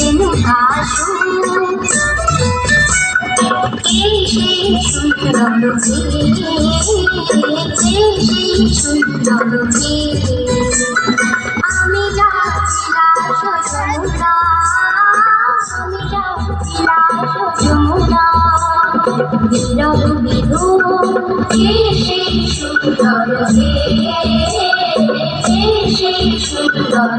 দিন আসুক এই সেই সুন্দর এই সেই সুন্দর আমি যাচ্ছি যমুনা আমি যাচ্ছি যমুনা বিরল বিরূপ এই সেই সুন্দর এই সেই সুন্দর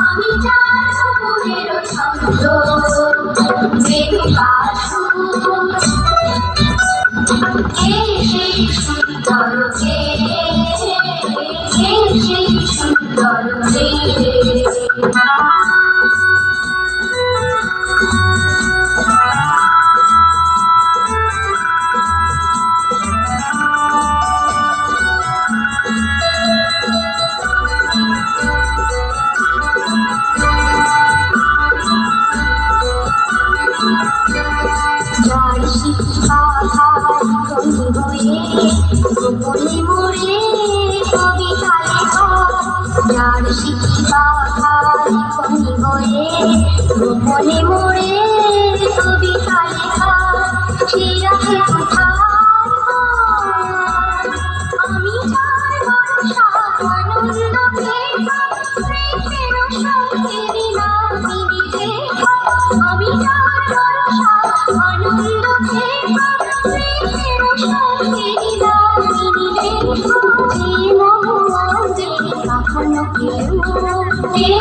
আমি যার সুরের ছন্দ যে কার সুন্দর যে সুন্দর যে পাহাড় হয়ে মরে